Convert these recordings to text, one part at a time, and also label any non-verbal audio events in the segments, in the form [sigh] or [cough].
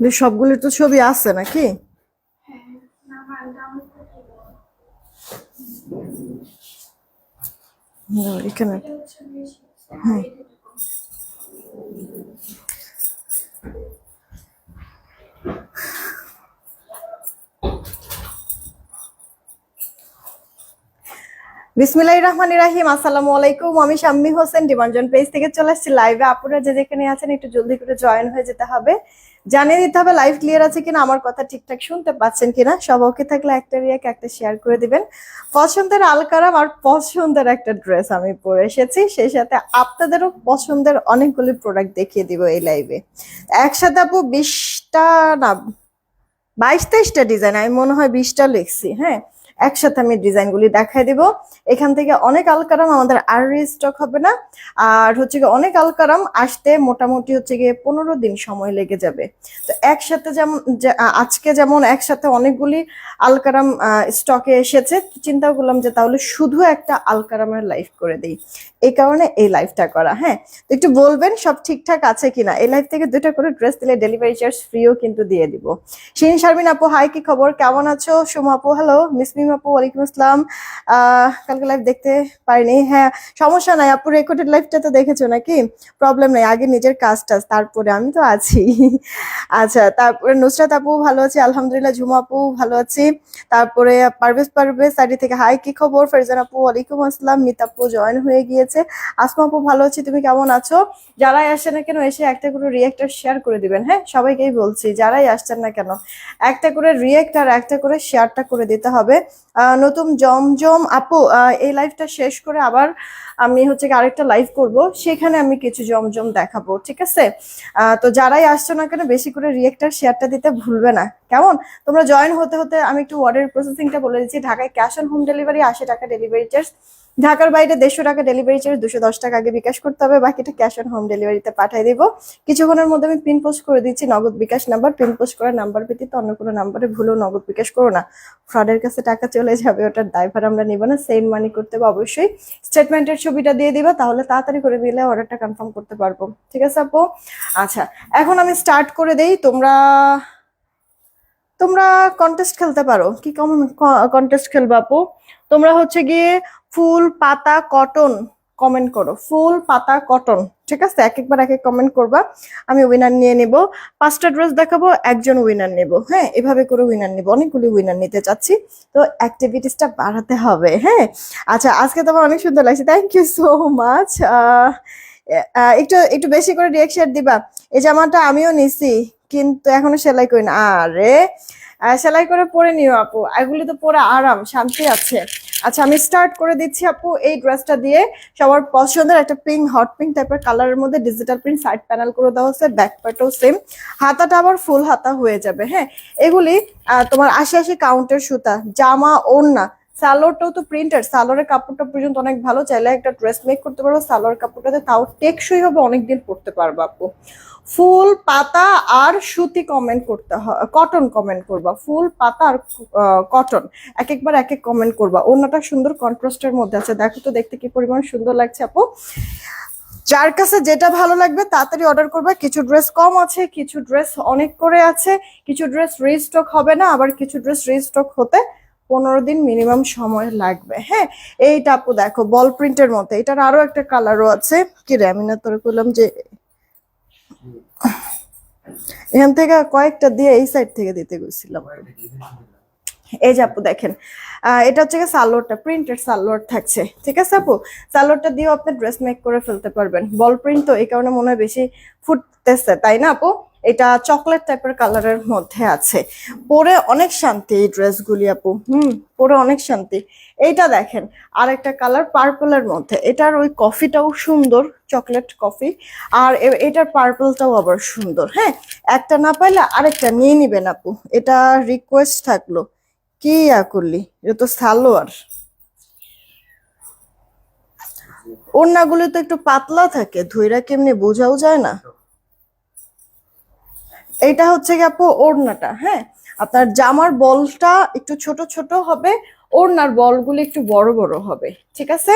সবগুলি তো ছবি আছে নাকি এখানে হুম। বিসমিল্লাহ রহমান রাহিম, আসসালামু আলাইকুম। আমি শাম্মী হোসেন, ডিমান্ডজন পেজ থেকে চলে আসছি লাইভে। আপনারা যে যেখানে আছেন, একটু জলদি করে জয়েন হয়ে যেতে হবে। জানিয়ে দিতে হবে, লাইভ ক্লিয়ার আছে কিনা, আমার কথা ঠিকঠাক শুনতে পাচ্ছেন কিনা, সব ওকে থাকলে একটা রিয়াক একটা শেয়ার করে দিবেন। পছন্দের আলকারাম আর পছন্দের একটা ড্রেস আমি পরে এসেছি। সেই সাথে আপনাদেরও পছন্দের অনেকগুলি প্রোডাক্ট দেখিয়ে দিব এই লাইভে একসাথে আপু বিশটা না, বাইশ তেইশটা ডিজাইন আমি মনে হয় বিশটা লিখছি হ্যাঁ। একসাথে আমি ডিজাইনগুলি দেখাই দিব। এখান থেকে অনেক আলকারাম আমাদের আর স্টক হবে না। আর হচ্ছে গিয়ে অনেক আলকারাম আসতে মোটামুটি হচ্ছে গিয়ে পনেরো দিন সময় লেগে যাবে। তো একসাথে যেমন আজকে যেমন একসাথে অনেকগুলি আলকারাম স্টকে এসেছে চিন্তা করলাম যে তাহলে শুধু একটা আলকারামের লাইফ করে দিই। এই কারণে এই লাইফটা করা হ্যাঁ? তো একটু বলবেন সব ঠিকঠাক আছে কিনা? এই লাইফ থেকে দুটা করে ড্রেস দিলে ডেলিভারি চার্জ ফ্রিও কিন্তু দিয়ে দিব। শিন শারমিন আপু, হাই, কি খবর? কেমন আছো? সোমা আপু হ্যালো মিসমিম আপু ওয়ালাইকুম আসসালাম। কালকে লাইভ দেখতে পারিনি। হ্যাঁ সমস্যা নাই আপু রেকর্ডেড লাইভটা তো দেখেছ নাকি? প্রবলেম নাই, আগে নিজের কাজ টাজ তারপরে আমি তো আছি। আচ্ছা তারপরে নুসরাত আপু ভালো আছি? আলহামদুলিল্লাহ, ঝুমা আপু ভালো আছি। তারপরে পারভেজ পারভেজ, সাইডি থেকে হাই কি খবর? ফেরজান আপু, ওয়ালাইকুম আসসালাম। মিত আপু জয়েন হয়ে গিয়েছে। আসমা আপু ভালো আছি? তুমি কেমন আছো? যারাই আসে না কেন, এসে একটা করে রিয়েক্টার শেয়ার করে দিবেন। হ্যাঁ সবাইকেই বলছি, যারাই আসছেন না কেন, একটা করে রিয়েক্ট আর একটা করে শেয়ারটা করে দিতে হবে। নতুন জমজম আপু এই লাইভটা শেষ করে আবার আমি হচ্ছে আরেকটা লাইভ করব, সেখানে আমি কিছু জমজম দেখাবো, ঠিক আছে? তো যারাই আসছো না কেন, বেশি করে রিয়েক্টার শেয়ারটা দিতে ভুলবে না। কেমন? তোমরা জয়েন হতে হতে আমি একটু অর্ডার প্রসেসিংটা বলে দিচ্ছি। ঢাকায় ক্যাশ অন হোম ডেলিভারি আশি টাকা ডেলিভারি চার্জ ঢাকার বাইরে দেড়শো টাকা ডেলিভারি চার্জ দুশো দশ টাকা আগে বিকাশ করতে হবে। বাকিটা ক্যাশ অন হোম ডেলিভারিতে পাঠিয়ে দিব। কিছুক্ষণের মধ্যে আমি পিন পোস্ট করে দিচ্ছি, Nagad bKash number pin post করার নাম্বার ব্যতীত অন্য কোনো নাম্বারে ভুলেও নগদ বিকাশ করো না। ফ্রডের কাছে টাকা চলে যাবে, ওটার দায়ভার আমরা নিব না। সেন্ড মানি করতে হবে অবশ্যই। স্টেটমেন্টের ছবিটা দিয়ে দিবা, তাহলে তাড়াতাড়ি করে দিলে অর্ডারটা কনফার্ম করতে পারব। ঠিক আছে আপু? আচ্ছা এখন আমি স্টার্ট করে দেই। তোমরা তোমরা কন্টেস্ট খেলতে পারো। কি কমন কন্টেস্ট খেলবে আপু? তোমরা হচ্ছে গিয়ে ফুল, পাতা কটন কমেন্ট করো। ফুল, পাতা কটন ঠিক আছে? এক একবার এক এক কমেন্ট করবা। আমি উইনার নিয়ে নেব। পাঁচটা ড্রেস দেখাবো, একজন উইনার নেব। হ্যাঁ এভাবে করে উইনার নেব। অনেকগুলি উইনার নিতে চাচ্ছি। তো অ্যাক্টিভিটিসটা বাড়াতে হবে হ্যাঁ? আচ্ছা আজকে তোমার অনেক সুন্দর লাগছে। থ্যাংক ইউ সো মাচ একটু একটু বেশি করে রিয়াকশন দিবা। এই জামাটা আমিও নিছি, কিন্তু এখনও সেলাই করি না। আরে সেলাই করে পরে নিও আপু। এগুলি তো পরে আরাম, শান্তি আছে। আচ্ছা আমি স্টার্ট করে দিচ্ছি আপু। এই ড্রেসটা দিয়ে সবার পছন্দের একটা পিঙ্ক হট পিঙ্ক টাইপের কালারের মধ্যে ডিজিটাল প্রিন্ট সাইড প্যানেল করে দেওয়া হচ্ছে ব্যাক পার্টও সেম হাতাটা আবার ফুল হাতা হয়ে যাবে হ্যাঁ? এগুলি তোমার আশি আশি কাউন্টের সুতা, জামা, ওড়না। সালোয়ারটাও তো প্রিন্টার সালোয়ারের কাপড়টা পর্যন্ত অনেক ভালো। চাইলে একটা ড্রেস মেক করতে পারব সালোয়ার কাপড়টাতে। তাও টেকসই হবে, অনেকদিন পরতে পারব আপু। ফুল, পাতা আর সুতি কমেন্ট করতে হয় কটন কমেন্ট করবা। ফুল, পাতা আর কটন এক একবার এক এক কমেন্ট করবা। অন্যটা সুন্দর কন্ট্রাস্টের মধ্যে আছে। দেখো তো দেখতে কি পরিমাণ সুন্দর লাগছে আপু। যার কাছে যেটা ভালো লাগবে তাড়াতাড়ি অর্ডার করবে। কিছু ড্রেস কম আছে, কিছু ড্রেস অনেক করে আছে। কিছু ড্রেস রিস্টক হবে না, আবার কিছু ড্রেস রিস্টক হতে পনেরো দিন মিনিমাম সময় লাগবে। হ্যাঁ এইটা আপু দেখো বল প্রিন্টের মধ্যে এটার আরও একটা কালারও আছে। কি রে, আমি না তোর বললাম যে এখান থেকে কয়েকটা দিয়ে এই সাইড থেকে দিতে গেছিলাম। এই যে আপু দেখেন এটা হচ্ছে সালোয়ারটা প্রিন্টেড সালোয়ার থাকছে। ঠিক আছে আপু? সালোয়ারটা দিয়েও আপনি ড্রেস মেক করে ফেলতে পারবেন। বল প্রিন্ট তো এই কারণে মনে হয় বেশি ফুটতেছে, তাই না আপু? এটা চকলেট টাইপের কালারের মধ্যে আছে। পরে অনেক শান্তি এই ড্রেসগুলি আপু। হুম, পরে অনেক শান্তি। এইটা দেখেন আর একটা কালার পার্পলের মধ্যে। এটার ওই কফিটাও সুন্দর চকলেট কফি আর এটার পার্পলটাও আবার সুন্দর হ্যাঁ? একটা না পাইলে আরেকটা নিয়ে নিবেন আপু। এটা রিকোয়েস্ট থাকল। কি ইয়া করলি এটা তো সালোয়ার। ওড়নাগুলো তো একটু পাতলা থাকে, ধুইরা কেমনি বোঝাও যায় না? এটা হচ্ছে কি আপু ওড়নাটা হ্যাঁ? আপনার জামার বলটা একটু ছোট ছোট হবে, ওড়নার বলগুলো একটু বড় বড় হবে, ঠিক আছে?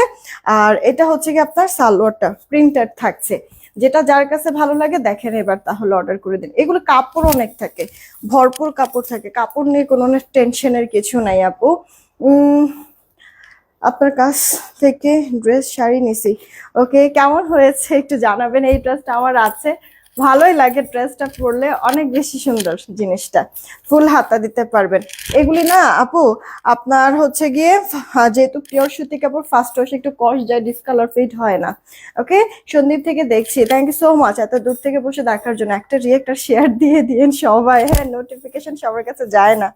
আর এটা হচ্ছে কি আপনার সালোয়ারটা প্রিন্টার থাকছে। যেটা যার কাছে ভালো লাগে দেখেন এবার তাহলে অর্ডার করে দিন। এগুলো কাপড় অনেক থাকে, ভরপুর কাপড় থাকে। কাপড় নিয়ে কোনো অনেক টেনশনের কিছু নাই আপু। আপনার কাছ থেকে ড্রেস শাড়ি নিছি। ওকে কেমন হয়েছে একটু জানাবেন, এই ড্রেসটা আমার আছে। ভালোই লাগে ড্রেসটা পরলে, অনেক বেশি সুন্দর জিনিসটা। ফুল হাতা দিতে পারবেন। এগুলি না, আপু, আপনার হচ্ছে গিয়ে যেহেতু পিওর সুতি কাপড় ফার্স্ট ওয়াশ একটু কস যায় ডিসকালার ফিট হয় না। ওকে সন্দীপ থেকে দেখছি। থ্যাংক ইউ সো মাচ এত দূর থেকে বসে দেখার জন্য একটা রিয়েক্ট আর শেয়ার দিয়ে দিয়েন সবাই। হ্যাঁ নোটিফিকেশন সবার কাছে যায় না।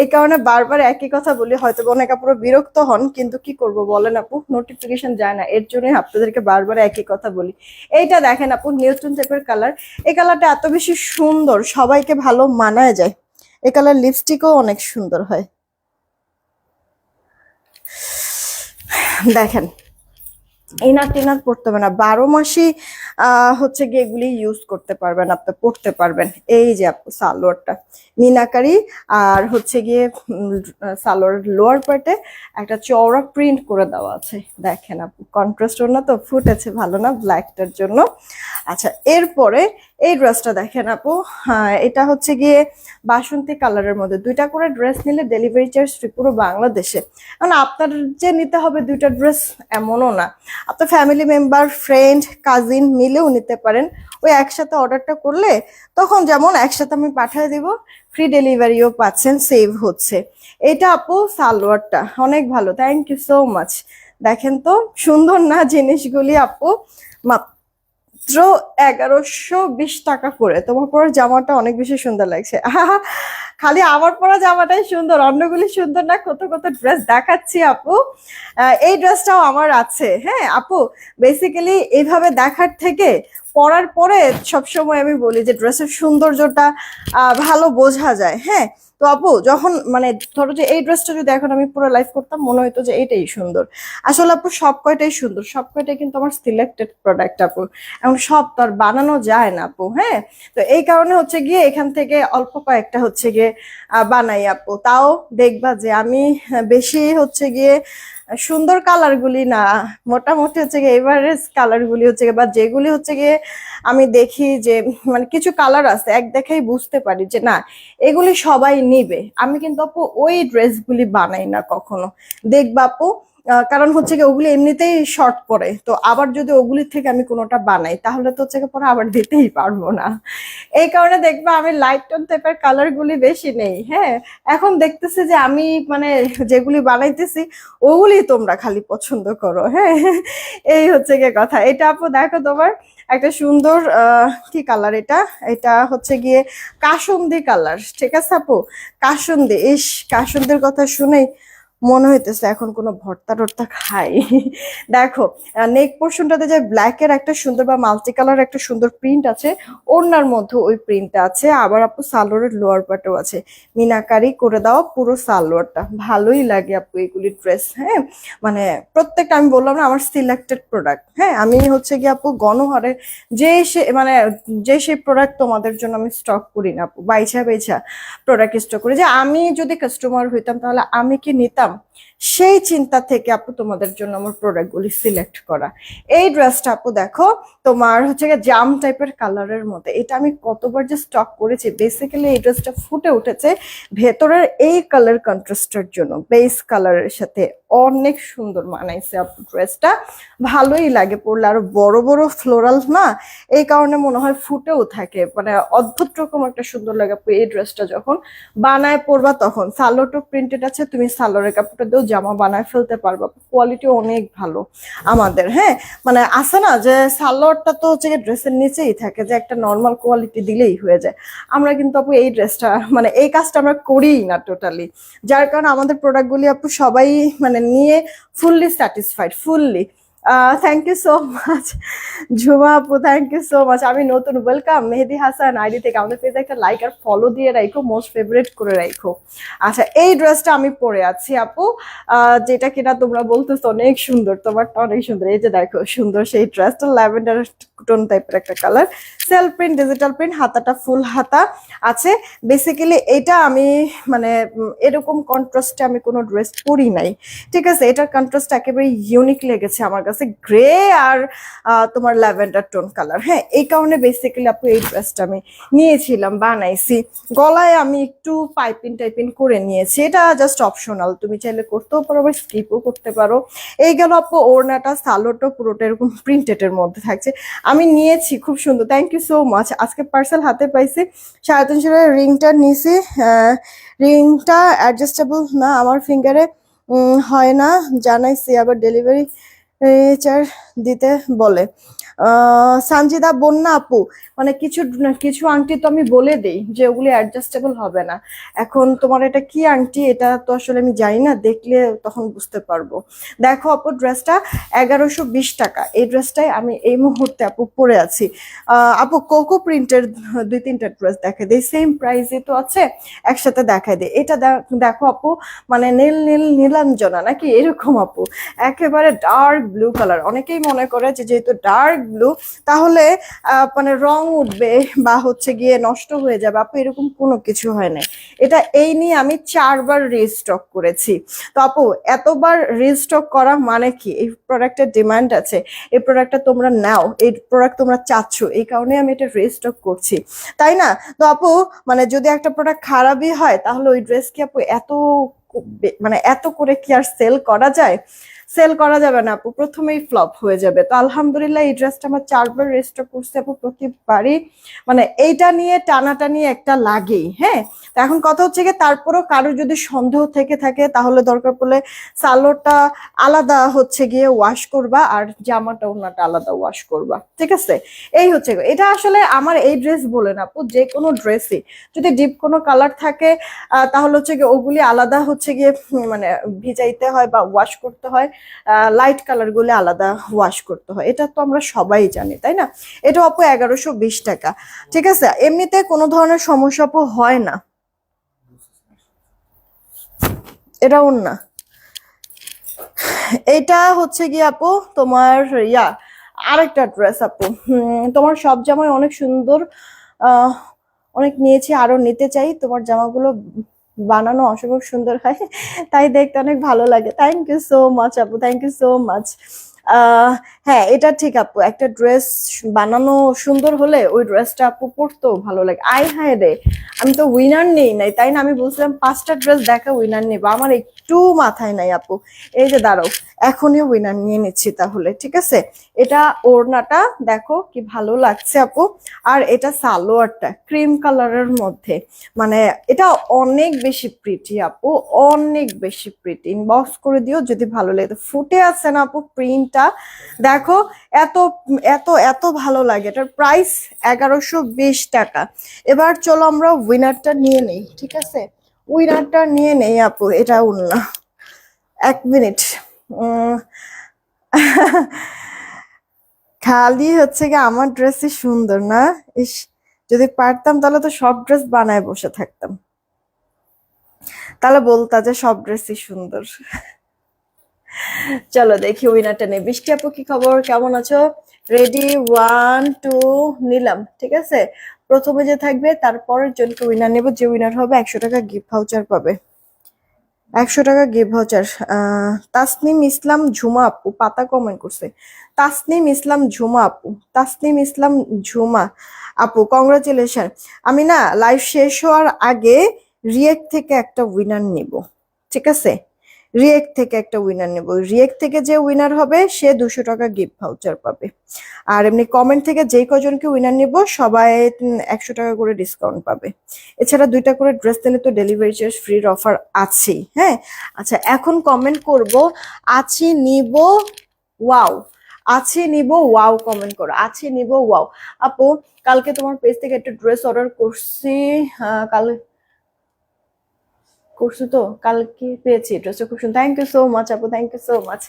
এই কারণে বারবার একই কথা বলি হয়তো অনেক আপুরা বিরক্ত হন, কিন্তু কি করব বলেন আপু? নোটিফিকেশন যায় না, এর জন্যই আপনাদেরকে বারবার একই কথা বলি। এইটা দেখেন আপু নিউটন টাইপের কালার এই কালারটা এত বেশি সুন্দর, সবাইকে ভালো মানায় যায়। এই কালার লিপস্টিকও অনেক সুন্দর হয়। দেখেন ইনার টেনার পড়তে হবে না। বারো মাসে হচ্ছে গিয়ে এগুলি ইউজ করতে পারবেন, আপনি পড়তে পারবেন। এই যে সালোয়ারটা। মিনাকারি আর হচ্ছে গিয়ে সালোয়ার লোয়ার পার্টে একটা চওড়া প্রিন্ট করে দেওয়া আছে। দেখেন আপনি কন্ট্রাস্ট না তো ফুটেছে ভালো না ব্ল্যাকটার জন্য। আচ্ছা এরপরে এই ড্রেসটা দেখেন আপু। হ্যাঁ এটা হচ্ছে গিয়ে বাসন্তী কালারের মধ্যে। দুইটা করে ড্রেস নিলে ডেলিভারি চার্জ ফ্রি পুরো বাংলাদেশে। মানে আপনার যে নিতে হবে দুইটা ড্রেস এমনও না। আপনার ফ্যামিলি মেম্বার ফ্রেন্ড কাজিন মিলেও নিতে পারেন। ওই একসাথে অর্ডারটা করলে তখন যেমন একসাথে আমি পাঠিয়ে দিব ফ্রি ডেলিভারিও পাচ্ছেন সেভ হচ্ছে। এটা আপু সালোয়ারটা, অনেক ভালো। থ্যাংক ইউ সো মাচ দেখেন তো, সুন্দর না জিনিসগুলি আপু? মাত্র এগারোশো বিশ টাকা করে। তোমার পরা জামাটা অনেক বেশি সুন্দর লাগছে। [laughs] খালি আমার পরা জামাটাই সুন্দর, অন্যগুলি সুন্দর না। কত কত ড্রেস দেখাচ্ছি আপু। এই ড্রেসটাও আমার আছে। হ্যাঁ আপু বেসিক্যালি এইভাবে দেখার থেকে পরার পরে সবসময় আমি বলি যে ড্রেসের সৌন্দর্যটা ভালো বোঝা যায়। হ্যাঁ? তো আপু, যখন মানে ধরো যে এই ড্রেসটা যদি এখন আমি পুরো লাইফ করতাম, মনে হতো যে এইটাই সুন্দর। আসলে আপু সব কয়টাই সুন্দর। সব কয়টাই কিন্তু আমার সিলেক্টেড প্রোডাক্ট আপু। এখন সব তো আর বানানো যায় না আপু হ্যাঁ? তো এই কারণে হচ্ছে গিয়ে এখান থেকে অল্প কয়েকটা হচ্ছে গিয়ে বানাই আপু। তাও দেখবা যে আমি বেশি হচ্ছে গিয়ে সুন্দর কালারগুলি না, মোটামুটি হচ্ছে গিয়ে এভারেজ কালারগুলি হচ্ছে গিয়ে বা যেগুলি হচ্ছে গিয়ে আমি দেখি যে মানে কিছু কালার আছে, এক দেখাই বুঝতে পারি যে না, এগুলি সবাই নিবে। আমি কিন্তু আপু ওই ড্রেসগুলি বানাই না কখনো। দেখবা আপু কারণ হচ্ছে কি ওগুলি এমনিতেই শর্ট পড়ে। তো আবার যদি ওগুলির থেকে আমি কোনোটা বানাই, তাহলে তো হচ্ছে পরে আবার দিতেই পারব না। এই কারণে দেখবা আমি লাইট টোন টাইপের কালার গুলি বেশি নেই হ্যাঁ? এখন দেখতেছি যে আমি মানে যেগুলি বানাইতেছি, ওগুলি তোমরা খালি পছন্দ করো হ্যাঁ? এই হচ্ছে গিয়ে কথা। এটা আপু, দেখো তোমার একটা সুন্দর কি কালার এটা? এটা হচ্ছে গিয়ে কাসন্দি কালার ঠিক আছে আপু? কাসন্দি, ইস, কাসন্দির কথা শুনেই মনে হইতেছে এখন কোনো ভর্তা টর্তা খাই। দেখো নেক পোর্শনটাতে যে ব্ল্যাক এর একটা সুন্দর বা মাল্টি কালার একটা সুন্দর প্রিন্ট আছে, ওড়নার মধ্যে ওই প্রিন্টটা আছে। আবার আপু সালোয়ারের লোয়ার পার্টও আছে। মিনাকারি করে দেওয়া পুরো সালোয়ারটা। ভালোই লাগে আপু এগুলি ড্রেস হ্যাঁ? মানে প্রত্যেকটা আমি বললাম না, আমার সিলেক্টেড প্রোডাক্ট হ্যাঁ? আমি হচ্ছে গিয়ে আপু গণহারে যে সে মানে যে সেই প্রোডাক্ট তোমাদের জন্য আমি স্টক করি না আপু। বাইছা বাইছা প্রোডাক্ট স্টক করি। যে আমি যদি কাস্টমার হইতাম তাহলে আমি কি নিতাম? করতাম সেই চিন্তা থেকে আপু তোমাদের জন্য আমার প্রোডাক্টগুলি সিলেক্ট করা। এই ড্রেসটা আপু দেখো, তোমার হচ্ছে জাম টাইপের কালারের মধ্যে। এটা আমি কতবার যে স্টক করেছি। বেসিক্যালি এই ড্রেসটা ফুটে উঠেছে ভেতরের এই কালার কন্ট্রাস্টের জন্য। বেস কালারের সাথে অনেক সুন্দর মানাইছে আপু ড্রেসটা ভালোই লাগে পরলে। আর বড় বড় ফ্লোরাল না, এই কারণে মনে হয় ফুটেও থাকে। মানে অদ্ভুত রকম একটা সুন্দর লাগে আপু এই ড্রেসটা যখন বানায় পরবা তখন। সালোটো প্রিন্টেড আছে, তুমি সালোয়ারের কাপড়টা দিয়েও জামা বানায় ফেলতে পারবা। কোয়ালিটি অনেক ভালো আমাদের হ্যাঁ? মানে আছে না যে সালোয়ারটা তো হচ্ছে ড্রেসের নিচেই থাকে, যে একটা নর্মাল কোয়ালিটি দিলেই হয়ে যায়। আমরা কিন্তু আপু এই ড্রেসটা মানে এই কাজটা আমরা করিই না টোটালি যার কারণে আমাদের প্রোডাক্টগুলি আপু সবাই মানে নিয়ে fully satisfied fully thank you so much Jhuma আপু থ্যাংক ইউ সো মাচ আমি নতুন ওয়েলকাম মেহেদি হাসান আইডি থেকে আমাদের পেজে একটা লাইক আর ফলো দিয়ে রাখো মোস্ট ফেভারিট করে রাখো আচ্ছা এই ড্রেসটা আমি পরে আছি আপু। যেটা কিনা তোমরা বলতেছো অনেক সুন্দর, তোমারটা অনেক সুন্দর। এই যে দেখো, সুন্দর সেই ড্রেসটা ল্যাভেন্ডার টোন টাইপের একটা colour self print digital print হাতাটা ফুল হাতা আছে। বেসিক্যালি এটা আমি মানে এরকম কন্ট্রাস্টে আমি কোনো ড্রেস পরি নাই। ঠিক আছে, এটার কন্ট্রাস্ট একেবারে ইউনিক লেগেছে আমার কাছে। গ্রে আর তোমার ল্যাভেন্ডার টোন কালার হ্যাঁ এই কারণে বেসিক্যালি আপু এই ড্রেসটা আমি নিয়েছিলাম, বানাইছি। গলায় আমি একটু পাইপিং টাইপিং করে নিয়েছি। এটা জাস্ট অপশনাল তুমি চাইলে করতেও পারো আবার স্কিপও করতে পারো। এই গেল আপু ওড়নাটা সালোটা পুরোটা এরকম প্রিন্টেড এর মধ্যে থাকছে। আমি নিয়েছি, খুব সুন্দর। থ্যাংক ইউ সো মাচ আজকে পার্সেল হাতে পাইছি। সাড়ে তিনশো টাকার রিংটা নিয়েছি রিংটা অ্যাডজাস্টেবল না, আমার ফিঙ্গারে হয় না। জানাইছি, আবার ডেলিভারি দিতে বলে। সানজিদা, বন্যা আপু মানে কিছু কিছু আংটি তো আমি বলে দেই যে ওগুলি অ্যাডজাস্টেবল হবে না। এখন তোমার এটা কি আংটি? এটা তো আসলে আমি জানি না, দেখলে তখন বুঝতে পারব। দেখো আপু ড্রেসটা এগারোশো বিশ টাকা। এই ড্রেসটাই আমি এই মুহূর্তে আপু পরে আছি। আপু কোকো প্রিন্টের দুই তিনটা ড্রেস দেখে দিই। সেম প্রাইসে তো আছে, একসাথে দেখাই দিই। এটা দেখো আপু মানে নীল নীল, নীলাঞ্জনা নাকি? এরকম আপু। একেবারে ডার্ক ব্লু কালার অনেকেই মনে করে যে যেহেতু ডার্ক ব্লু তাহলে মানে রং উঠবে বা হচ্ছে গিয়ে নষ্ট হয়ে যাবে। আপু, এরকম কোনো কিছু হয় না এটা এই নিয়ে আমি চারবার রিস্টক করেছি। তো আপু, এতবার রিস্টক করা মানে কি? এই প্রোডাক্টের ডিমান্ড আছে। এই প্রোডাক্টটা তোমরা নাও। এই প্রোডাক্ট তোমরা চাচ্ছ। এই কারণে আমি এটা রিস্টক করছি। তাই না? তো আপু মানে যদি একটা প্রোডাক্ট খারাপই হয়, তাহলে ওই ড্রেস কি আপু এত মানে এত করে কি আর সেল করা যায়? সেল করা যাবে না, আপু। প্রথমেই ফ্লপ হয়ে যাবে। তো আলহামদুলিল্লাহ এই ড্রেসটা আমার চারবার রেস্টক করছে আপু, প্রতিবারই। মানে এইটা নিয়ে টানাটানি একটা লাগেই হ্যাঁ? তো এখন কথা হচ্ছে কি তারপরও কারও যদি সন্দেহ থেকে থাকে, তাহলে দরকার পড়লে সালোটা আলাদা হচ্ছে গিয়ে ওয়াশ করবা আর জামাটা ওনাটা আলাদা ওয়াশ করবা, ঠিক আছে? এই হচ্ছে এটা আসলে আমার এই ড্রেস বলে না আপু, যে কোনো ড্রেসই। যদি ডিপ কোনো কালার থাকে তাহলে হচ্ছে গিয়ে ওগুলি আলাদা হচ্ছে গিয়ে মানে ভিজাইতে হয় বা ওয়াশ করতে হয়। লাইট কালারগুলো আলাদা ওয়াশ করতে হয়। এটা তো আমরা সবাই জানি, তাই না? এটা আপু এগারোশো বিশ টাকা। ঠিক আছে? এমনিতে কোনো ধরনের সমস্যা হয় না। এটা না এটা হচ্ছে গিয়ে আপু তোমার ইয়া, আরেকটা ড্রেস আপু। তোমার সব জামাই অনেক সুন্দর অনেক নিয়েছি, আরও নিতে চাই। তোমার জামাগুলো বানানো অসম্ভব সুন্দর হয়। তাই দেখতে অনেক ভালো লাগে। থ্যাংক ইউ সো মাচ আপু থ্যাংক ইউ সো মাচ হ্যাঁ এটা ঠিক আপু। একটা ড্রেস বানানো সুন্দর হলে ওই ড্রেসটা আপু পরতেও ভালো লাগে। আই হায় রে, আমি তো উইনার নেই নাই, তাই না? আমি বলছিলাম পাঁচটা ড্রেস দেখা উইনার নেব আমার একটু মাথায় নাই আপু। এই যে দাঁড়াও, এখনই উইনার নিয়ে নিচ্ছি তাহলে, ঠিক আছে? এটা ওড়নাটা দেখো কি ভালো লাগছে আপু। আর এটা সালোয়ারটা ক্রিম কালারের মধ্যে। মানে এটা অনেক বেশি প্রিটি আপু, অনেক বেশি প্রিটি ইনবক্স করে দিও যদি ভালো লাগে। ফুটে আছে না আপু প্রিন্টটা দেখো, এত এত এত ভালো লাগে। এটার প্রাইস এগারোশো বিশ টাকা। এবার চলো আমরা উইনারটা নিয়ে নেই, ঠিক আছে? উইনারটা নিয়ে নেই আপু, এটা উন্না এক মিনিট খালি হচ্ছে কি আমার ড্রেসই সুন্দর না। ইস, যদি পারতাম তাহলে তো সব ড্রেস বানায় বসে থাকতাম। তাহলে বলতা যে সব ড্রেসই সুন্দর। চলো দেখি উইনারটা নেই। বৃষ্টি আপু, কি খবর? কেমন আছো? রেডি ওয়ান টু নিলাম, ঠিক আছে? প্রথমে যে থাকবে তারপরের জনকে উইনার নেব, যে উইনার হবে একশো টাকা গিফট ভাউচার পাবে। একশো টাকা গিফট ভাউচার তাসনিম ইসলাম ঝুমা আপু, পাতা কমেন্ট করছে। তাসনিম ইসলাম ঝুমা আপু, তাসনিম ইসলাম ঝুমা আপু কংগ্রাচুলেশন আমি না লাইভ শেষ হওয়ার আগে রিয়েক্ট থেকে একটা উইনার নিব, ঠিক আছে? রিয়েক্ট থেকে একটা উইনার নেব। রিয়েক্ট থেকে যে উইনার হবে সে দুশো টাকা গিফট ভাউচার পাবে। আর এমনি কমেন্ট থেকে যেই কজনকে উইনার নিব সবাই একশো টাকা করে ডিসকাউন্ট পাবে। এছাড়া দুইটা করে ড্রেস নিলে তো ডেলিভারি চার্জ ফ্রির অফার আছেই হ্যাঁ? আচ্ছা এখন কমেন্ট করব আছি নিব ওয়াও আছে নিব ওয়াও কমেন্ট করো আছে নিব ওয়াও আপু কালকে তোমার পেজ থেকে একটা ড্রেস অর্ডার করছি আহ, কাল করছ তো? কালকে পেয়েছি ড্রেসটা খুব সুন্দর। থ্যাংক ইউ সো মাচ আপু থ্যাংক ইউ সো মাচ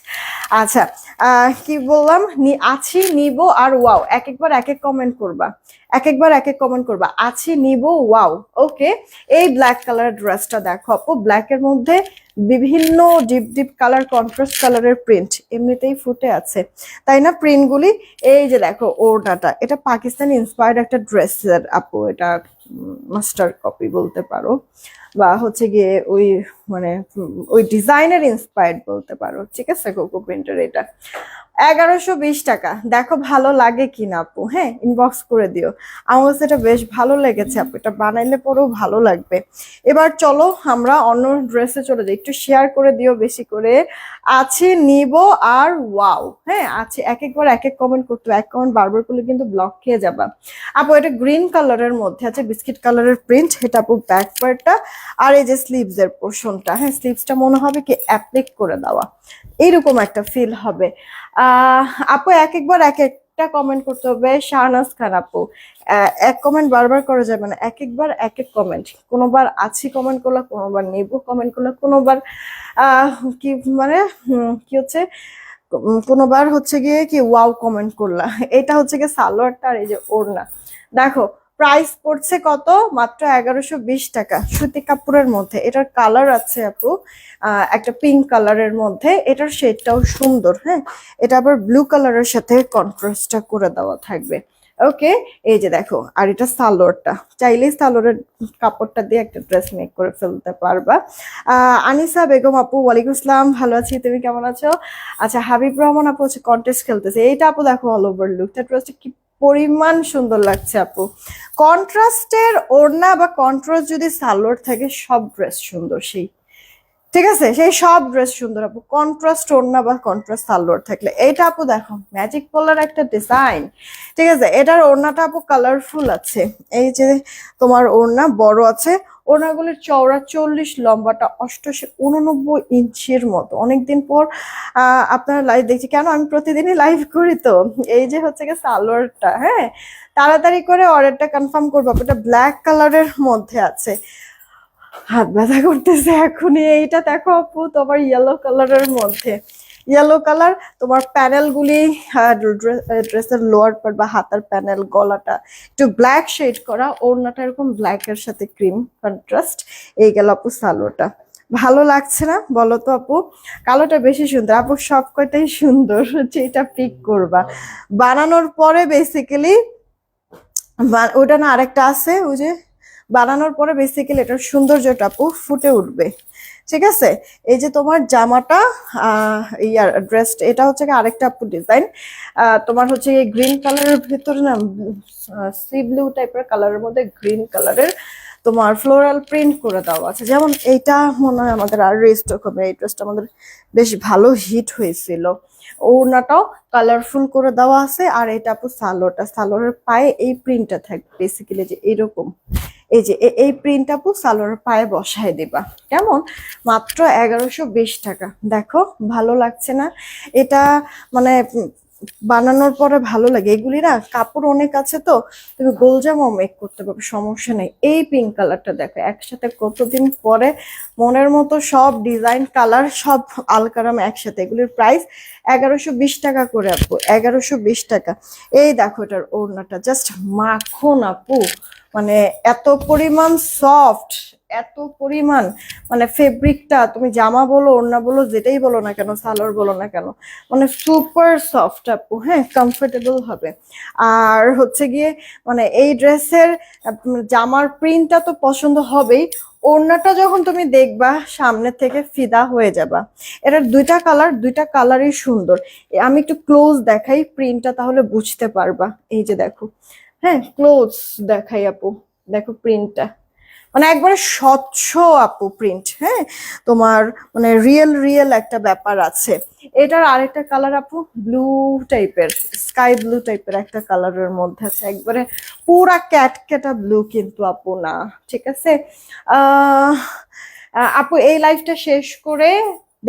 আচ্ছা কি বললাম? আছি, নিব আর ওয়াও এক একবার এক এক কমেন্ট করবা। এক একবার এক এক কমেন্ট করবা। আছি, নিব ওয়াও ওকে এই ব্ল্যাক কালার ড্রেসটা দেখো আপু। ব্ল্যাক এর মধ্যে বিভিন্ন ডিপ ডিপ কালার কন্ট্রাস্ট কালারের প্রিন্ট এমনিতেই ফুটে আছে। তাই না? প্রিন্টগুলি এই যে দেখো, ওড়নাটা। এটা পাকিস্তানি ইন্সপায়ার্ড একটা ড্রেসের আপু। এটা মাস্টার কপি বলতে পারো। বা হচ্ছে গিয়ে ওই মানে ওই ডিজাইনের ইন্সপায়ার্ড বলতে পারো। ঠিক আছে কোকো প্রিন্টের এটা। এগারোশো বিশ টাকা। দেখো ভালো লাগে কিনা আপু হ্যাঁ? ইনবক্স করে দিও। আমার এটা বেশ ভালো লেগেছে আপু। এটা বানাইলে পরেও ভালো লাগবে। এবার চলো আমরা অন্য ড্রেসে চলে যাই। একটু শেয়ার করে দিও বেশি করে। আছে নিব আর ওয়াও হ্যাঁ? আছে এক একবার এক এক কমেন্ট করতো এক কমেন্ট বারবার করলে কিন্তু ব্লক খেয়ে যাবা। আপু, এটা গ্রিন কালারের মধ্যে আছে বিস্কিট কালারের প্রিন্ট এটা আপু ব্যাক পার্টটা আর এই যে স্লিভস এর পোর্শনটা হ্যাঁ স্লিভসটা মনে হবে কি অ্যাপ্লিক করে দেওয়া। এইরকম একটা ফিল হবে। আপু, এক একবার এক একটা কমেন্ট করতে হবে। শাহনাজ খান আপু এক কমেন্ট বারবার করা যাবে না। এক একবার এক এক কমেন্ট কোনোবার আছি কমেন্ট করলা, কোনোবার নেব কমেন্ট করলা, কোনোবার কি মানে কি হচ্ছে কোনোবার হচ্ছে গিয়ে কি ওয়াও কমেন্ট করলা। এটা হচ্ছে গিয়ে সালোয়ারটা আর এই যে ওড়না। দেখো প্রাইস পড়ছে কত? মাত্র এগারোশো টাকা। সুতি কাপড়ের মধ্যে। এটার কালার আছে আপু একটা পিঙ্ক কালারের মধ্যে। এটার শেডটাও সুন্দর হ্যাঁ? এটা আবার ব্লু কালারের সাথে কন্ট্রাস্টটা করে দেওয়া থাকবে। ওকে এই যে দেখো, আর এটা সালোয়ারটা। চাইলেই সালোয়ারের কাপড়টা দিয়ে একটা ড্রেস মেক করে ফেলতে পারবা। আনিসা বেগম আপু, ওয়ালাইকুম আসসালাম। ভালো আছি, তুমি কেমন আছো? আচ্ছা হাবিব রহমান আপু হচ্ছে কন্টেস্ট খেলতেছে। এইটা আপু দেখো অল ওভার লুকটা ড্রেসটা কি পরিমাণ সুন্দর লাগছে আপু। কন্ট্রাস্টের ওড়না বা কন্ট্রাস্ট যদি সালোয়ার থাকে, সব ড্রেস সুন্দর সেই। ঠিক আছে? সেই সব ড্রেস সুন্দর আপু। কন্ট্রাস্ট ওড়না বা কন্ট্রাস্ট সালোয়ার থাকলে। এটা আপু দেখো ম্যাজিক পলার একটা ডিজাইন ঠিক আছে? এটার ওড়নাটা আপু কালারফুল আছে। এই যে তোমার ওড়না বড় আছে ওড়নাগুলির চওড়া চল্লিশ, লম্বাটা অষ্টআশি, উননব্বই ইঞ্চির মতো। অনেকদিন পর আপনার লাইভ দেখছি। কেন? আমি প্রতিদিনই লাইভ করি তো। এই যে হচ্ছে গিয়ে সালোয়ারটা হ্যাঁ? তাড়াতাড়ি করে অর্ডারটা কনফার্ম করব। এটা ব্ল্যাক কালারের মধ্যে আছে। হাত ব্যথা করতেছে এখনই। এইটা দেখো আপু, তোমার ইয়েলো কালারের মধ্যে। ইয়েলো কালার তোমার প্যানেলগুলি ড্রেসের লোয়ার পার্ট বা হাতার প্যানেল গলাটা একটু ব্ল্যাক শেড করা। ওড়নাটা এরকম ব্ল্যাক এর সাথে ক্রিম কন্ট্রাস্ট এই গেল আপু সালোটা। ভালো লাগছে না? বলো তো আপু। কালোটা বেশি সুন্দর। আপু, সব কয়টাই সুন্দর? হচ্ছে এটা পিক করবা। বানানোর পরে বেসিক্যালি ওটা না আরেকটা আছে, ওই যে, বানানোর পরে বেসিক্যালি এটার সৌন্দর্যটা আপু ফুটে উঠবে। ঠিক আছে? এই যে তোমার জামাটা ইয়ার ড্রেস এটা হচ্ছে আরেকটা আপু ডিজাইন তোমার হচ্ছে গ্রিন কালারের ভিতরে না সি ব্লু টাইপের কালারের মধ্যে গ্রিন কালারের তোমার ফ্লোরাল প্রিন্ট করে দেওয়া আছে। যেমন এইটা মনে হয় আমাদের আর রেস্টক হবে এই ড্রেসটা আমাদের বেশ ভালো হিট হয়েছিল। ওড়নাটাও কালারফুল করে দেওয়া আছে, আর এটা আপু সালোয়ারটা, সালোয়ারের পায়ে এই প্রিন্টটা থাকবে বেসিক্যালি যে এরকম। এই যে এই প্রিন্ট আপু সালোয়ারের পায়ে বসায় দিবা। কেমন? মাত্র এগারোশো টাকা। দেখো, ভালো লাগছে না? এটা মানে বানানোর পরে ভালো লাগে। এগুলি না, কাপড় অনেক আছে তো, তুমি গোলজামাও মেক করতে পারবে, সমস্যা নেই। এই পিঙ্ক কালারটা দেখো, একসাথে কতদিন পরে মনের মতো সব ডিজাইন কালার সব আলকারাম একসাথে। এগুলির প্রাইস এগারোশো বিশ টাকা করে আপু, এগারোশো বিশ টাকা। এই দেখো এটার ওড়নাটা জাস্ট মাখন আপু। মানে এত পরিমাণ সফট এত পরিমাণ মানে ফেব্রিকটা তুমি জামা বলো, ওড়না বলো, যেটাই বলো না কেন, সালোয়ার বলো না কেন মানে সুপার সফট আপু হ্যাঁ কমফোর্টেবল হবে। আর হচ্ছে গিয়ে মানে এই ড্রেসের জামার প্রিন্টটা তো পছন্দ হবেই, ওড়নাটা যখন তুমি দেখবা, সামনে থেকে ফিদা হয়ে যাবা। এটার দুইটা কালার দুইটা কালারই সুন্দর। আমি একটু ক্লোজ দেখাই প্রিন্টটা তাহলে বুঝতে পারবা। এই যে দেখো হ্যাঁ ক্লোজ দেখাই আপু, দেখো প্রিন্টটা মানে একবারে স্বচ্ছ আপু প্রিন্ট হ্যাঁ? তোমার মানে রিয়েল রিয়েল একটা ব্যাপার আছে। এটার আরেকটা কালার আপু ব্লু টাইপের স্কাই ব্লু টাইপের একটা কালারের মধ্যে আছে। একবারে পুরা ক্যাটকেটা ব্লু কিন্তু আপু না, ঠিক আছে? আপু, এই লাইফটা শেষ করে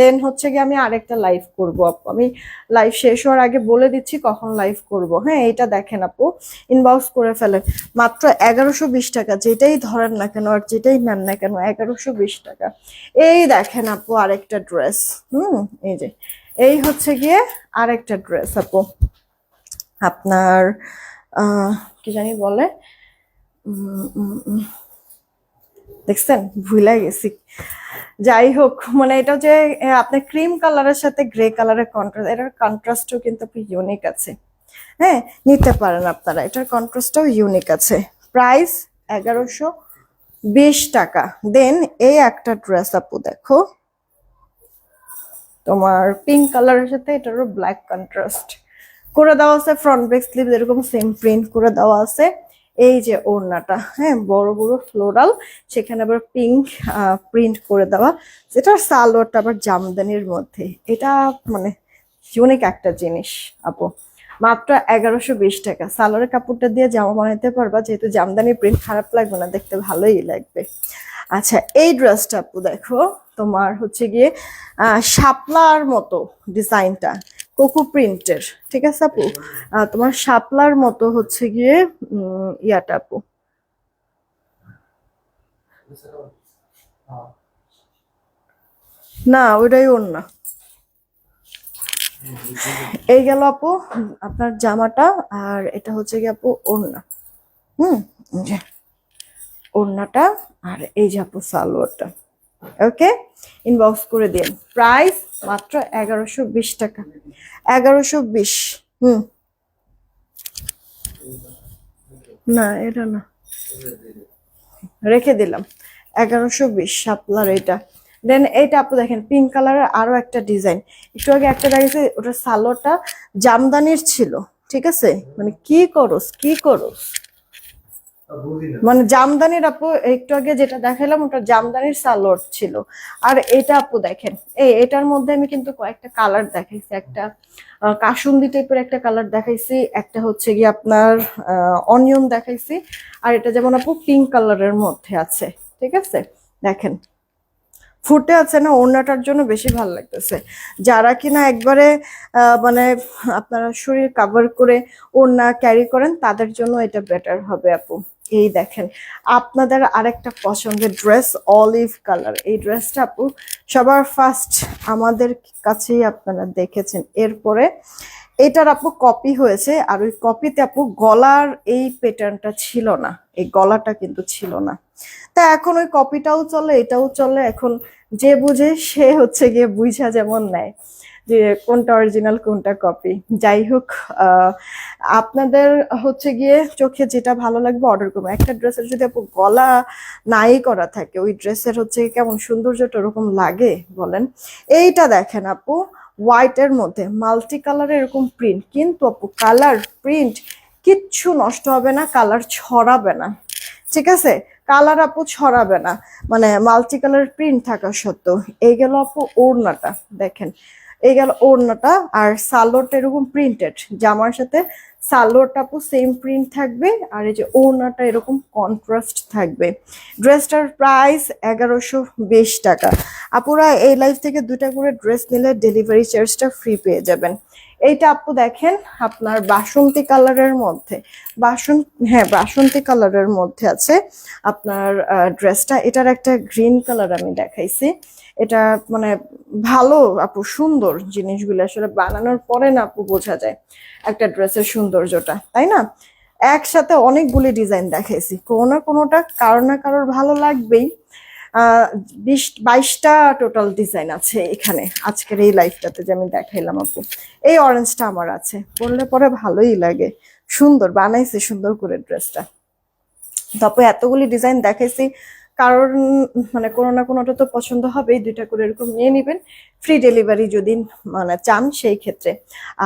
দেন হচ্ছে গিয়ে আমি আরেকটা লাইভ করব আপু। আমি লাইভ শেষ হওয়ার আগে বলে দিচ্ছি কখন লাইভ করব। হ্যাঁ এটা দেখেন আপু। ইনবক্স করে ফেলেন। মাত্র এগারোশো বিশ টাকা, যেটাই ধরেন না কেন আর যেটাই নেন না কেন, এগারোশো বিশ টাকা। এই দেখেন আপু আরেকটা ড্রেস হুম, এই যে। এই হচ্ছে গিয়ে আরেকটা ড্রেস আপু। আপনার কি জানি বলে? দেখছেন? ভুলে গেছি। যাই হোক মানে এটা যে আপনার ক্রিম কালারের সাথে গ্রে কালারের কন্ট্রাস্ট এটার কন্ট্রাস্টও কিন্তু ইউনিক আছে। হ্যাঁ নিতে পারেন আপনারা, এটার কন্ট্রাস্টও ইউনিক আছে। প্রাইস এগারোশো বিশ টাকা। দেন এই একটা ড্রেস আপু দেখো। তোমার পিঙ্ক কালারের সাথে এটারও ব্ল্যাক কন্ট্রাস্ট করে দেওয়া আছে ফ্রন্ট ব্যাক স্লিভ এরকম সেম প্রিন্ট করে দেওয়া আছে। এই যে ওড়নাটা হ্যাঁ বড় বড় ফ্লোরাল, সেখানে আবার পিঙ্ক প্রিন্ট করে দেওয়া। যেটার সালোয়ারটা আবার জামদানির মধ্যে। এটা মানে ইউনিক একটা জিনিস, আপু। মাত্র এগারোশো বিশ টাকা। সালোয়ারের কাপড়টা দিয়ে জামা বানাতে পারবা, যেহেতু জামদানি প্রিন্ট খারাপ লাগবে না, দেখতে ভালোই লাগবে। আচ্ছা এই ড্রেসটা আপু দেখো, তোমার হচ্ছে গিয়ে শাপলার মতো ডিজাইনটা কোকো প্রিন্টের ঠিক আছে আপু? তোমার শাপলার মতো হচ্ছে গিয়ে ইয়াটা আপু। না ওইটাই ওর না এই গেল আপু আপনার জামাটা আর এটা হচ্ছে গিয়ে আপু ওড়না। হুম ওড়নাটা আর এই যে আপু সালোয়ারটা। ওকে ইনবক্স করে দিন। প্রাইস মাত্র এগারোশো বিশ টাকা। এগারোশো বিশ। হুম। না, এটা না। রেখে দিলাম। এগারোশো বিশ শাপলার এটা। দেন এইটা আপু দেখেন পিঙ্ক কালারের আরও একটা ডিজাইন একটু আগে একটা দেখেছি ওটা সালোটা জামদানির ছিল। ঠিক আছে? মানে কি করস কি করস? মানে জামদানির আপু, একটু আগে যেটা দেখালাম, ওটা জামদানির সালোয়ার ছিল। আর এটা আপু দেখেন, এই এটার মধ্যে আমি কিন্তু কয়েকটা কালার দেখাইছি। একটা কাসুন্দি টাইপের একটা কালার দেখাইছি, একটা হচ্ছে গিয়ে আপনার অনিয়ন দেখাইছি, আর এটা যেমন আপু পিঙ্ক কালারের মধ্যে আছে, ঠিক আছে? দেখেন, ফুটে আছে না, ওড়নাটার জন্য বেশি ভালো লাগতেছে। যারা কিনা একবারে মানে আপনারা শরীর কাভার করে ওড়না ক্যারি করেন, তাদের জন্য এটা বেটার হবে আপু। এই দেখেন, আপনাদের আরেকটা পছন্দের ড্রেস অলিভ কালার এই ড্রেসটা আপু সবার ফার্স্ট আমাদের কাছেই আপনারা দেখেছেন। এরপরে এটার আপু কপি হয়েছে, আর ওই কপিতে আপু গলার এই প্যাটার্নটা ছিল না। এই গলাটা কিন্তু ছিল না। তা এখন ওই কপিটাও চলে, এটাও চলে। এখন যে বুঝে সে হচ্ছে গিয়ে বুঝা যেমন নেয়। যে কোনটা অরিজিনাল কোনটা কপি যাই হোক আপনাদের হচ্ছে গিয়ে চোখে যেটা ভালো লাগবে অর্ডার করবেন একটা ড্রেসের যদি আপু গলা নাই করা থাকে, ওই ড্রেসের হচ্ছে কেমন সৌন্দর্যটা ওরকম লাগে বলেন। এইটা দেখেন আপু হোয়াইটের মধ্যে মাল্টি কালার এরকম প্রিন্ট কিন্তু আপু কালার প্রিন্ট কিচ্ছু নষ্ট হবে না কালার ছড়াবে না। ঠিক আছে? কালার আপু ছড়াবে না। মানে মাল্টি কালার প্রিন্ট থাকা সত্ত্বেও। এই গেল আপু ওড়নাটা, দেখেন। এই গেল ওড়নাটা আর সালোয়ারটা এরকম প্রিন্টেড জামার সাথে সালোয়ারটা আপু সেম প্রিন্ট থাকবে আর এই যে ওড়নাটা এরকম কন্ট্রাস্ট থাকবে। ড্রেসটার প্রাইস এগারোশো বিশ টাকা। আপুরা এই লাইফ থেকে দুটা করে ড্রেস নিলে ডেলিভারি চার্জটা ফ্রি পেয়ে যাবেন। এইটা আপু দেখেন আপনার বাসন্তী কালারের মধ্যে। বাসন হ্যাঁ বাসন্তী কালারের মধ্যে আছে আপনার ড্রেসটা এটার একটা গ্রিন কালার আমি দেখাইছি। এটা মানে ভালো আপু, সুন্দর জিনিসগুলো আসলে বানানোর পরে না আপু বোঝা যায় একটা ড্রেসের সৌন্দর্যটা, তাই না? একসাথে অনেকগুলি ডিজাইন দেখাইছি, কোনো না কোনোটা কারও না কারোর ভালো লাগবেই। বিশ, বাইশটা টোটাল ডিজাইন আছে এখানে, আজকের এই লাইফটাতে যে আমি দেখাইলাম আপু। এই অরেঞ্জটা আমার আছে, পরলে পরে ভালোই লাগে। সুন্দর, বানাইছে সুন্দর করে ড্রেসটা। তারপর এতগুলি ডিজাইন দেখাইছি কারণ মানে কোনো না কোনোটা তো পছন্দ হবেই, দুইটা করে এরকম নিয়ে নেবেন। ফ্রি ডেলিভারি যদি মানে চান সেই ক্ষেত্রে।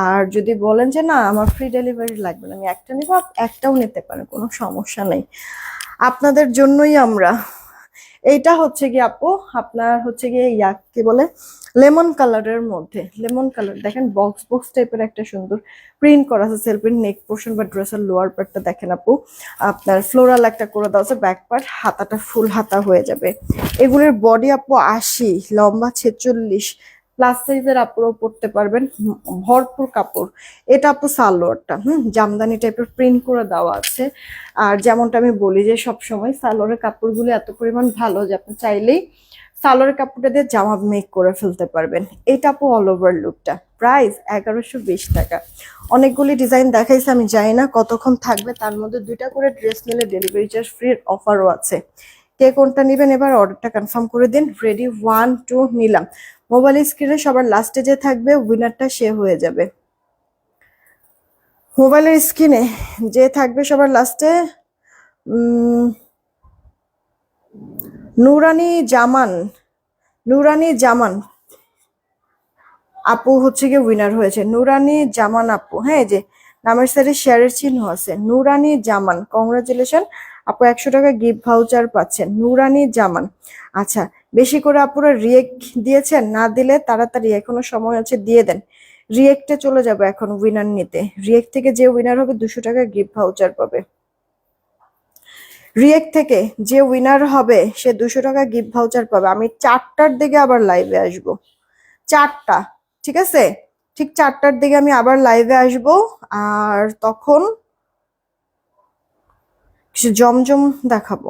আর যদি বলেন যে না, আমার ফ্রি ডেলিভারি লাগবে না, আমি একটা নেব একটাও নিতে পারেন, কোনো সমস্যা নেই। আপনাদের জন্যই আমরা এইটা হচ্ছে কি আপু, আপনার হচ্ছে গিয়ে ইয়া, কি বলে? লেমন কালারের মধ্যে, লেমন কালার, দেখেন বক্স বক্স টাইপের একটা সুন্দর প্রিন্ট করা আছে সেলফ নেক পোর্শন বা ড্রেসের লোয়ার পার্টটা দেখেন আপু। আপনার ফ্লোরাল একটা করে দেওয়া আছে ব্যাক পার্ট হাতাটা ফুল হাতা হয়ে যাবে। এগুলোর বডি আপু আশি, লম্বা ছেচল্লিশ প্লাস সাইজের আপুরও পরতে পারবেন। ভরপুর কাপড়। এটা আপু সালোয়ারটা, হুম, জামদানি টাইপের প্রিন্ট করে দেওয়া আছে। আর যেমনটা আমি বলি যে সব সময় সালোয়ারের কাপড়গুলো এত পরিমাণ ভালো যে আপনি চাইলেই সালোয়ারের কাপড়টা দিয়ে জামা মেক করে ফেলতে পারবেন। এটা আপু অল ওভার লুকটা প্রাইস এগারোশো বিশ টাকা। অনেকগুলি ডিজাইন দেখাইছে, আমি জানি না কতক্ষণ থাকবে। তার মধ্যে দুইটা করে ড্রেস নিলে ডেলিভারি চার্জ ফ্রির অফারও আছে। কে কোনটা নেবেন এবার অর্ডারটা কনফার্ম করে দিন। রেডি ওয়ান টু নিলাম। মোবাইল স্ক্রিনে সবার লাস্টে যে থাকবে উইনারটা সে হয়ে যাবে। মোবাইলের স্ক্রিনে যে থাকবে সবার লাস্টে নুরানি জামান নুরানি জামান। আপু হচ্ছে গিয়ে উইনার হয়েছে। নুরানি জামান আপু হ্যাঁ যে নামের সাথে শেয়ারের চিহ্ন আছে। নুরানি জামান কংগ্রাচুলেশন আপু একশো টাকা গিফট ভাউচার পাচ্ছেন। নুরানি জামান। আচ্ছা বেশি করে আপুরা রিয়েক্ট দিয়েছেন, না দিলে তাড়াতাড়ি এখনও সময় আছে, দিয়ে দেন। রিয়েক্টে চলে যাবে এখন উইনার নিতে। রিয়েক্ট থেকে যে উইনার হবে দুশো টাকা গিফট ভাউচার পাবে। রিয়েক্ট থেকে যে উইনার হবে সে দুশো টাকা গিফট ভাউচার পাবে। আমি চারটার দিকে আবার লাইভে আসব। চারটা, ঠিক আছে? ঠিক চারটার দিকে আমি আবার লাইভে আসব, আর তখন কিছু জমজম দেখাবো।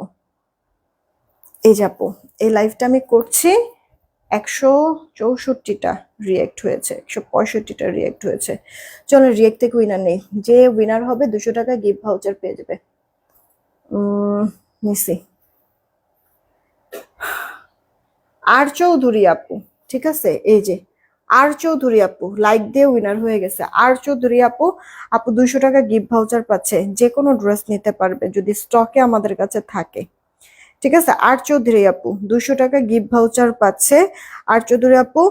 এই যাব এই লাইভটা আমি করছি, একশো চৌষট্টিটা রিয়েক্ট হয়েছে, একশো পঁয়ষট্টিটা রিয়েক্ট হয়েছে। চলো রিয়েক্ট থেকে উইনার নেই, যে উইনার হবে দুশো টাকা গিফট ভাউচার পেয়ে যাবে। নিসি আর চৌধুরী আপু, ঠিক আছে? এই যে, আর চৌধুরী আপু লাইক দিয়ে উইনার হয়ে গেছে। আর চৌধুরী আপু আপু দুশো টাকা গিফট ভাউচার পাচ্ছে, যে কোনো ড্রেস নিতে পারবে, যদি স্টকে আমাদের কাছে থাকে। ঠিক আছে? আর চৌধুরী আপু, দুশো টাকা গিফট ভাউচার পাচ্ছে। আর চৌধুরী আপু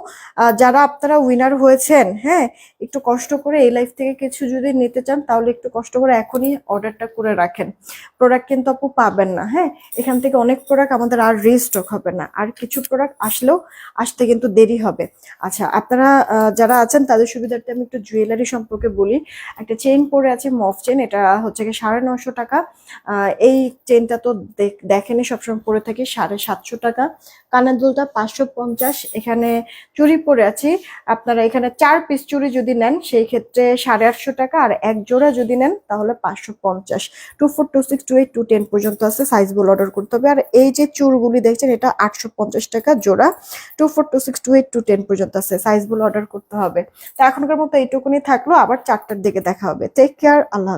যারা আপনারা উইনার হয়েছেন হ্যাঁ একটু কষ্ট করে এই লাইফ থেকে কিছু যদি নিতে চান, তাহলে একটু কষ্ট করে এখনই অর্ডারটা করে রাখেন। প্রোডাক্ট কিন্তু আপু পাবেন না হ্যাঁ? এখান থেকে অনেক প্রোডাক্ট আমাদের আর রিস্টক হবে না। আর কিছু প্রোডাক্ট আসলেও আসতে কিন্তু দেরি হবে। আচ্ছা আপনারা যারা আছেন, তাদের সুবিধার্থে আমি একটু জুয়েলারি সম্পর্কে বলি। একটা চেইন পরে আছে মফ চেন এটা হচ্ছে কি সাড়ে নশো টাকা। এই চেনটা তো দেখ- দেখেনি সবসময় পরে থাকি সাড়ে সাতশো টাকা। কানের দুলটা পাঁচশো পঞ্চাশ। এখানে চুড়ি পরে আছি। আপনারা এখানে চার পিস চুড়ি যদি নেন, সেই ক্ষেত্রে সাড়ে আটশো টাকা। আর এক জোড়া যদি নেন, তাহলে পাঁচশো পঞ্চাশ। Two four two six two eight two ten পর্যন্ত আছে। সাইজগুলো অর্ডার করতে হবে। আর এই যে চুরগুলি দেখছেন, এটা আটশো পঞ্চাশ টাকা জোড়া। Two four two six two eight two ten পর্যন্ত আছে। সাইজগুলো অর্ডার করতে হবে। তো এখনকার মতো এইটুকুনি থাকল। আবার চারটার দিকে দেখা হবে। টেক কেয়ার আল্লাহ।